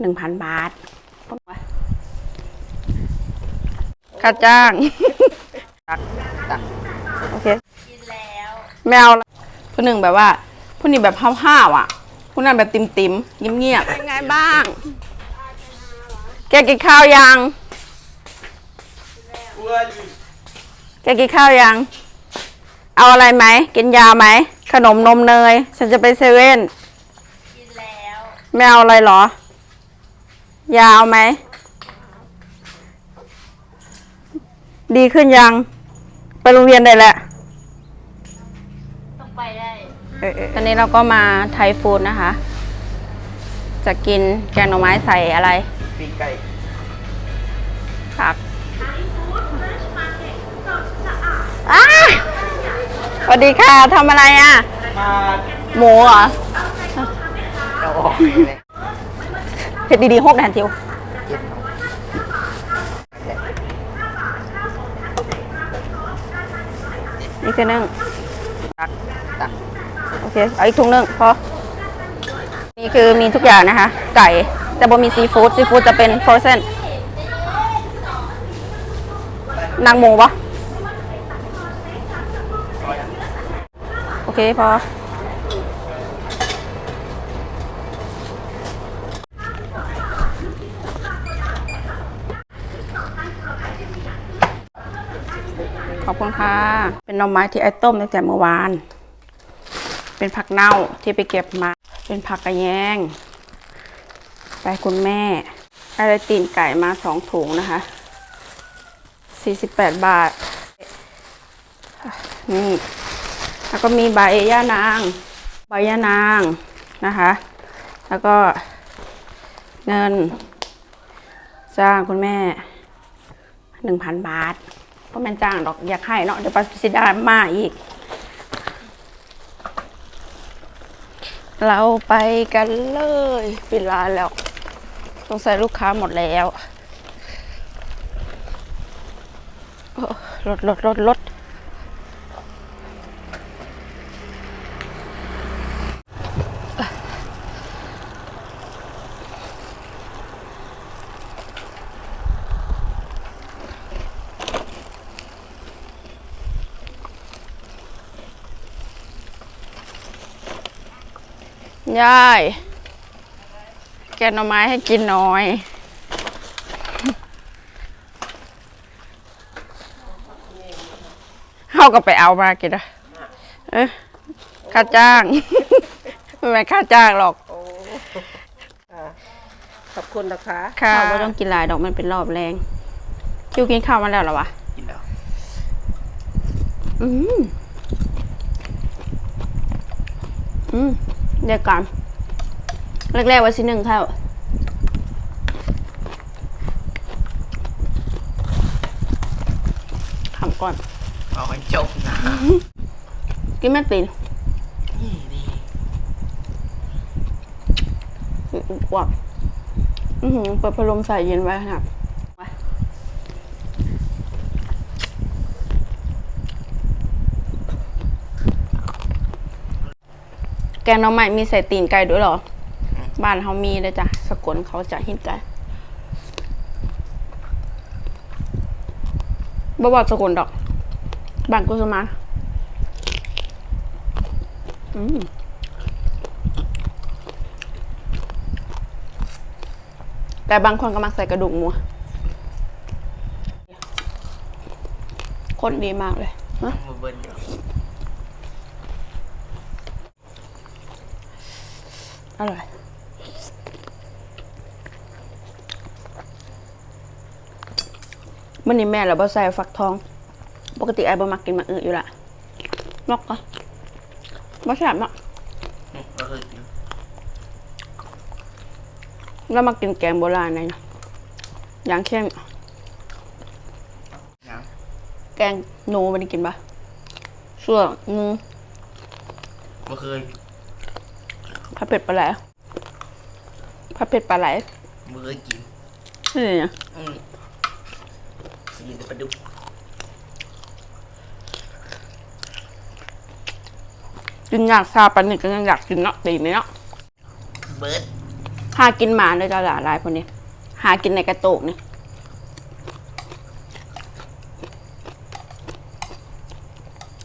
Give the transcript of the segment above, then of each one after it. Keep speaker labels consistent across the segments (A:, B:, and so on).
A: หนึ่งพันบาทค่าจ้างตักตักโอเค
B: กินแล้ว
A: แมวผู้หนึ่งแบบว่า ผู้นี้แบบห้าวๆอะ ผู้นั้นแบบติมติมๆเงียบๆเป็นไงบ้าง แกกินข้าวยัง แกกินข้าวยัง เอาอะไรไหม กินยาไหม ขนมนมเนย ฉันจะไปเซเว่น
B: กินแล้ว
A: ไม่เอาอะไรเหรอ ยาเอาไหม ดีขึ้นยัง ไปโรงเรียนได้แล้ว
B: ต้องไปได้
A: ตอนนี้เราก็มาไทยฟู้ดนะคะ จะกินแกงหน่อไม้ใส่อะไร
C: ปีกไก่
A: ผักอ้าสวัสดีค่ะทำอะไรอะ
C: มา
A: หมูเหรอ
C: เอาออกเลย
A: เผ็ดดีๆหกแดนทิวนี่คือนึ่ง
C: ตักตัก
A: โอเค เอาอีกถุงนึ่งพอ นี่คือมีทุกอย่างนะคะ ไก่ แต่บ่มีซีฟู้ด ซีฟู้ดจะเป็นฟรอเซนนางหมูปะโอเค พอ คุณค่ะ เป็นหน่อไม้ที่ไอ้ต้มตั้งแต่เมื่อวาน เป็นผักเน่าที่ไปเก็บมา เป็นผักกระแยง ไปคุณแม่ได้ตีนไก่มาสองถุงนะคะ 48 บาท นี่ แล้วก็มีใบย่านาง ใบย่านางนะคะ แล้วก็เงินจ้างคุณแม่ 1,000 บาท เพราะมันจ้างดอกอยากให้เนาะเดี๋ยวปาสิดามาอีก เราไปกันเลยปิดร้านแล้วสงสัยลูกค้าหมดแล้วรถรถรถรถ ยาย แกงหน่อไม้ให้กินหน่อย เขาก็ไปเอามากินนะเอ้ยค่าจ้าง ไม่เป็นค่าจ้างหรอก
D: ขอบคุณนะคะ
A: ข้าวไม่ต้องกินหลายดอกมันเป็นรอบแรงคิวกินข้าวมาแล้วเหรอวะ
C: กินแล้ว
A: อืม อืม เดี๋ยวก่อนแรกๆว่าสิหนึ่งเท่าทำก่อน
C: เอาให้จบนะ
A: กินแม่ตีน
C: นี่นี่
A: กว่าอือหือเปิดพัดลมใส่เย็นไว้ครั แกงหน้องใหม่มีใส่ตีนไก่ด้วยเหรอ บ้านเขามีเลยจ้ะสกลเขาจะหินไก่บ่บอกสกลดอก บ้านกุสมาอืมแต่บางคนก็มักใส่กระดูกหมู คนดีมากเลยนะ
C: มาเบิ้ลอยู่
A: อร่อย มื่อนี้แม่เราบ่ใส่ฟักทอง ปกติไอ้บ่มักกินมะอื่นอยู่ละนกก็บ่แซ่บเนาะ
C: อืมก็คือกิน
A: แล้วมากินแกงโบราณไงนะอย่างเช่น
C: น้
A: แกงหนูมันได้กินปะส่วนงูำ
C: ก็เคย
A: ผัดเผ็ดปลาไหลผัดเผ็ดปลาไหล
C: ไม่เคยกิน
A: นี่ไง
C: อืมกินแต่ปลาดุก
A: กินอยากซาปลาหนึ่งก็ยังอยากกินเนาะตีนเนาะ
C: เบิร์ด
A: หากินหมาเลยจ้าหลาหลายคนนี้หากินในกระโตกนี่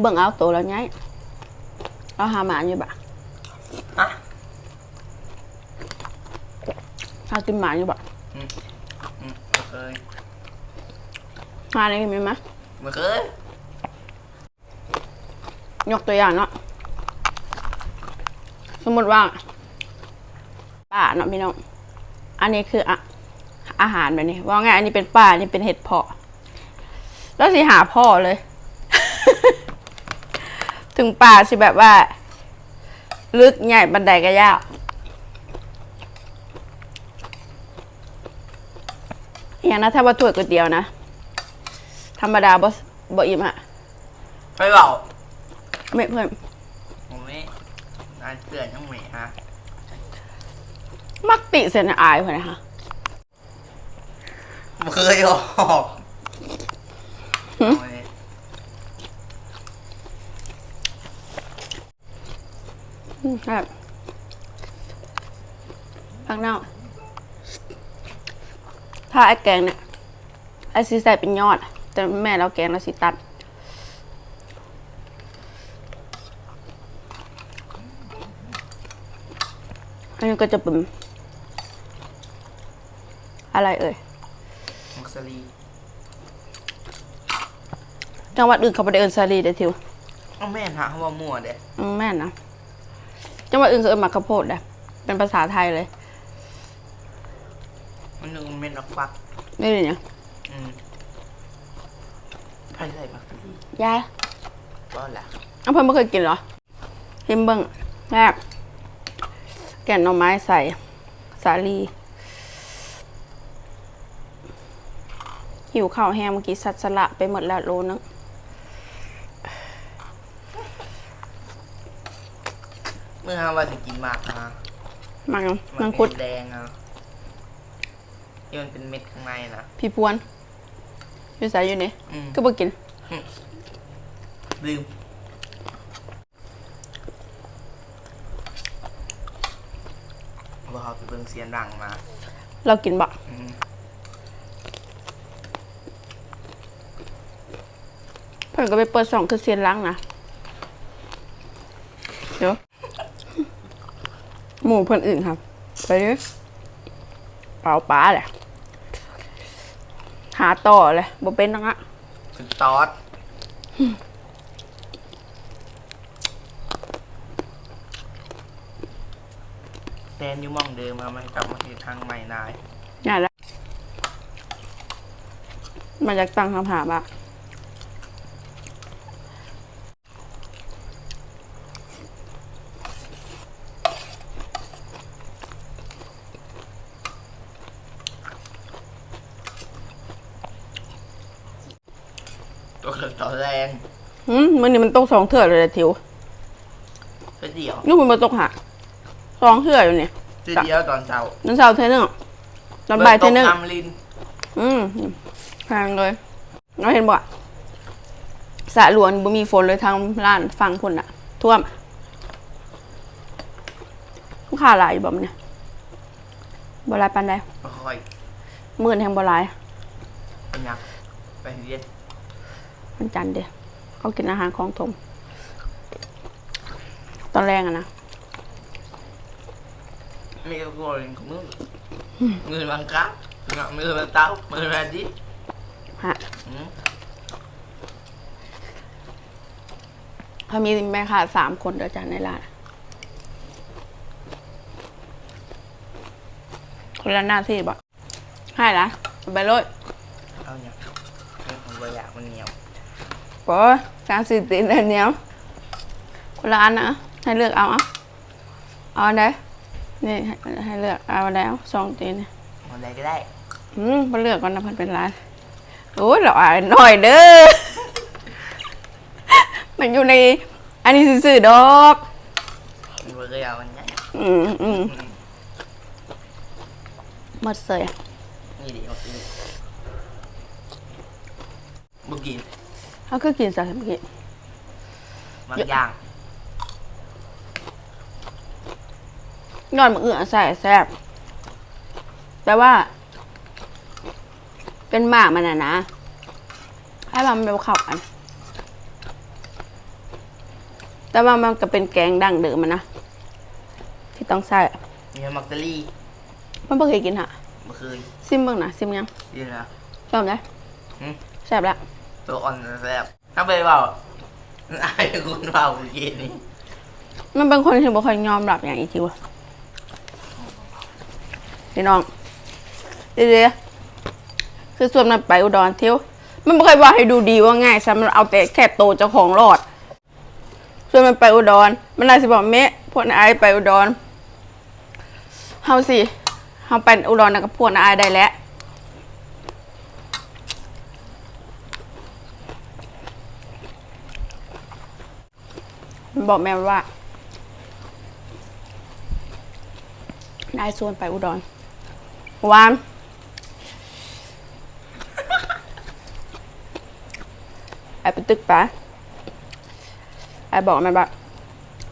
A: เบิ่งเอาโตแล้วไงเอาหาหมาอยู่บะ
C: ฮะ
A: หากินหมาอยู่บะ
C: อืมไม่เคย
A: หาอะไรกินไหม
C: ไม่เคย
A: ยกตัวอย่างเนาะสมมติว่าป่าเนาะพี่น้องอันนี้คืออะอาหารแบบนี้ ว่าไงอันนี้เป็นป่าอันนี้เป็นเห็ดเพาะ แล้วสิหาพ่อเลย ถึงป่าสิแบบว่า ลึกใหญ่บันไดก็ยาก อย่างนะถ้าว่าถ้วยก๋วยเตี๋ยวนะ ธรรมดาบ่บ่อิ่มอะ
C: ไม่เบา
A: ไม่เพื่อน
C: ผมไม่นานเกลือนยังไม่ฮะ
A: มักติเสนอายเพื่อนนะคะ
C: เคยออก
A: หึอืมครับข้างนอก ถ้าไอ้แกงเนี่ยไอ้ซีใส่เป็นยอด แต่แม่เราแกงเราสิตัด อันนี้ก็จะเป็นอะไรเอ่ย
C: มักสลี
A: จังหวัดอื่นเขาไม่ได้เอินซาลีเด้อทิว
C: เอาแม่นหาเขาว่ามั่วเด้
A: อืมแม่นนะจังหวัดอื่นเขาเอินหมากข้าวโพดเด้อเป็นภาษาไทยเลย
C: มันนึงเม็ดนักฟัก
A: นี่เลยเนี่ย
C: อืมใครใส่มักสลี
A: ยาย
C: ก็แหละ
A: อ้าวเพิ่นไม่เคยกินเหรอชิมเบิ้งแรกแก่นหน่อไม้ใส่สาลีหิวข้าวแห้งเมื่อกี้สัดสละไปหมดแล้วโลนึง
C: เมื่อฮาว่าจะกินหมากนะ
A: มัง
C: มั
A: มังคุด
C: แดงอะ ที่มันเป็นเม็ดข้างในนะ
A: พี่พวนอยู่ใส่อยู่นี่
C: อืม
A: ก็บ่กิน
C: ลืมว่าเขาไปเบิ่งเสียนรังมา
A: เรากินบ่
C: อืม
A: เพิ่นก็ไปเปิดสองคือเซียนล้างนะเดี๋ยวหมูเพิ่นอื่นครับ ไปดิเปล่าปลาแหละ หาต่อเลยบ่เป็นนังอะ
C: ถึงตอดแทนอยู่หมองเดิมมามันกลับมาที่ทางใหม่นาย
A: ง่ายแล้ว มาจากตั้งคำถามอะ
C: ตัวเลือกต่อ แรง
A: หืมมันนี่มันตกสองเถื่อเลยแหละทิว
C: เพื่อเดียว
A: ลูกมันมาตกหาสองเถื่ออยู่เนี่ย
C: เพื่อเดียวตอนเช้า
A: นั่นเสาร์เทอนึงตอนบ่ายเทอนึง
C: บิ่ตกทำลิน
A: อืมแพงเลยเราเห็นบ่อะสระหลวนบ่มีฝนเลยทางล้านฟังพุ่นอะท่วมลูกค้าหลายอยู่บ่มันเนี่ยบ่หลายปานใด
C: ก็ค่อย
A: หมื่นแห่งบ่หลาย
C: เป็นยังไปเรียน
A: วันจันทร์เด้เขากินอาหารของทมตอนแรกอะนะ
C: ไม่ก็กลัวเรื่องของมือมือบังคับมือบังเต้ามือบังดิ
A: ฮะ
C: อืม
A: เขามีแม่ค้าสามคนเดียวจ้ะในร้านคนละหน้าที่บ่ให้ละเอาไปเลย
C: เอาเนี่ยเรื่องของระยะมันเหนียว
A: โอ้ยการสื่อตีนอันเนี้ยคนละอันนะให้เลือกเอาเอาเอาอันใดนี่ให้ให้เลือกเอาอันใดเอาสองตีนนี่
C: อะไรก็ได้
A: อืมมาเลือกก่อนนะเพันเป็นร้านโอ้ยเราอ่านหน่อยเด้อมันอยู่ใน อันนี้สื่อๆดอก
C: มือระยะมันเนี่ย
A: อืมอืมหมดเลย
C: นี่เดี๋ยวตีบุกิน
A: เขาคือกินสัตว์เมื่อกี้
C: มันย่าง
A: นอนมาเอื้อใส่แซ่บแต่ว่า เป็นหมากมันอะนะให้มันเป็นขับกัน แต่ว่ามันก็เป็นแกงดั้งเดิมมันนะ ที่ต้องใส่
C: มีมักตะลี่
A: มันไม่เคยกินฮะ
C: เมื่อคืน
A: ซิมเบ้างนะซิมยัง
C: ยินนะ
A: ชอบไหม
C: หืม
A: แซ่บละ
C: ตัวอ่อนแซ่บถ้าไปเปล่าไอ้คุณเปล่าเมื่อกี้นี่
A: มันเป็นคนที่บ่ค่อยยอมรับอย่างอีทิวอะพี่น้องเดีดีๆคือส่วนมันไปอุดรเที่ยว มันไม่เคยว่าให้ดูดีว่าง่ายซะมันเอาแต่แค่โตเจ้าของรอด ส่วนมันไปอุดร มันน่าสิบอกเมะพวกนายไปอุดรเฮาสิเฮาไปอุดรนะกับพวกนายได้แล้ว บอกแม่ว่านายชวนไปอุดรวานไอไปตึกปะไอบอกมันแบบ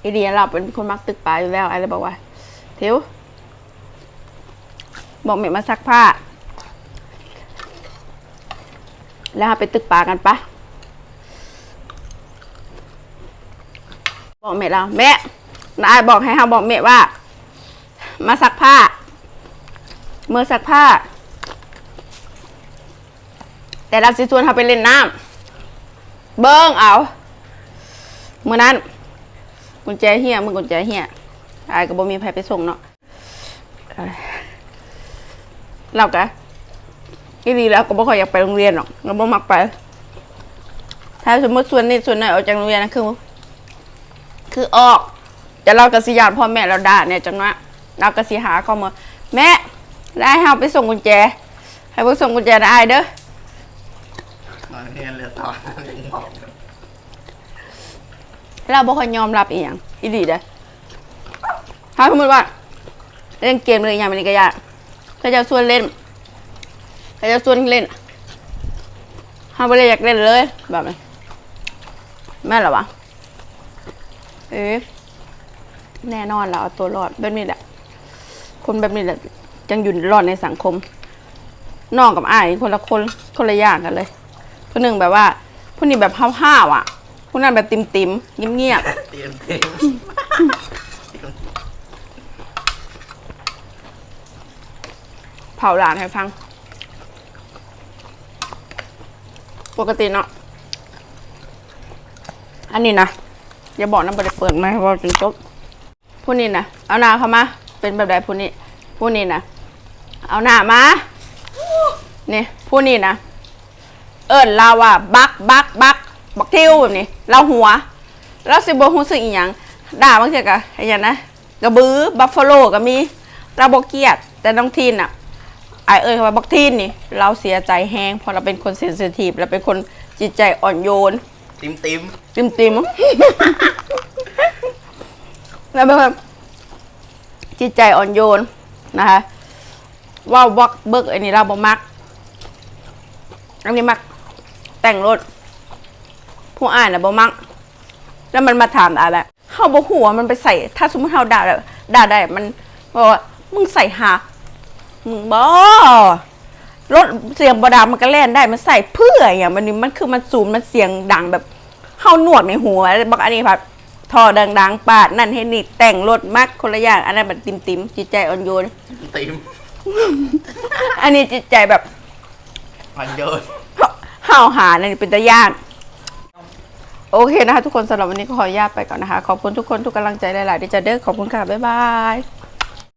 A: ไอเดียเราเป็นคนมักตึกปลาอยู่แล้วไอเลยบอกว่าเทียวบอกเมย์มาซักผ้า แล้วไปตึกปลากันปะ บอกเมย์เราแม่นายบอกให้เราบอกเมย์ว่า มาซักผ้า เมื่อซักผ้า แต่เราสิชวนเขาไปเล่นน้ำเบิ้งเอาเมื่อนั้น กุญแจเฮียมึงกุญแจเฮียอายก็บ่มีใครไปส่งเนาะเรากะอีดีแล้วก็บ่ค่อยอยากไปโรงเรียนหรอกเราบ่มักไป ถ้าสมมติส่วนนี้ส่วนไหนออกจากโรงเรียนนะคือ คือออกจะเรากระสิยานพ่อแม่เราด่าเนี่ยจังว่าเรากระสิหาข้อมูลแม่ได้ให้เราไปส่งกุญแจ ให้ไปส่งกุญแจไอายเด้อ
C: ตอนนี้เหลือตอนนึงบอก
A: เราบ่ค่อยยอมรับอีหยังอีดีเด้อถ้าสมมติว่า เล่นเกมเลยอย่างมันนี่ก็ยากถ้าจะชวนเล่นถ้าจะชวนเล่นถ้าไม่ได้อยากเล่นเลยแบบนี้แม่หรอวะ เอ๊ะแน่นอนเราเอาตัวรอดแบบนี้แหละ คนแบบนี้แหละยังอยู่รอดในสังคมน้องกับอ้ายคนละคนคนละอย่างกันเลยคนหนึ่งแบบว่าผู้นี้แบบห้าวๆอะผู้นั้นแบบติมติมเงียบ
C: เตียมเตียม
A: เผาหลานให้ฟัง ปกติเนาะอันนี้นะ อย่าบอกนะบ่ได้เปิดไหมเพราะว่าจนจบผู้นี้นะเอาหน้าเข้ามา เป็นแบบใดผู้นี้ผู้นี้นะเอาหน้ามานี่ผู้นี้นะเอิญเราว่าบักบักบักบักทิวแบบนี้ เราหัวเราสิบ่รู้สึกอีหยังด่าบางเทีก็ไอ้หยังนะกระบือบัฟฟาโลก็มีเราบ่เกียดแต่น้องทีนอะไอายเอ้ยว่าบักทีนนี่ เราเสียใจแฮงเพราะเราเป็นคนเซนซิทีฟเราเป็นคนจิตใจอ่อนโยน
C: ติมติม
A: ติมติมแล้วเป็นคนจิตใจอ่อนโยนนะคะว่าวักเบิกอันนี้เราบ่มัก อันนี้มัก แต่งรถ ผู้อ่านนะบ่มัก แล้วมันมาถามอะไรเฮาบ่หัวมันไปใส่ ถ้าสมมติเฮาด่าด่าได้มันบอกว่ามึงใส่หามึงบ่ รถเสียงบดามันก็แล่นได้มันใส่เพื่ออย่างมันนี่มันคือมันสูงมันเสียงดังแบบเฮาหนวกในหัวบักอันนี้ครับทอดังๆ ปาดนั่นให้นี่แต่งรถมักคนละอย่างอันนั้นแบบติมๆจิตใจอ่อนโยน
C: ติม
A: อันนี้จิตใจแบบ
C: พันโยน
A: ห่าวหาเนี่ยเป็นตะย่านโอเคนะคะ ทุกคนสำหรับวันนี้ก็ขออนุญาตไปก่อนนะคะ ขอบคุณทุกคนทุกกำลังใจหลาย ๆ ที่จะเด้อขอบคุณค่ะ บ๊ายบาย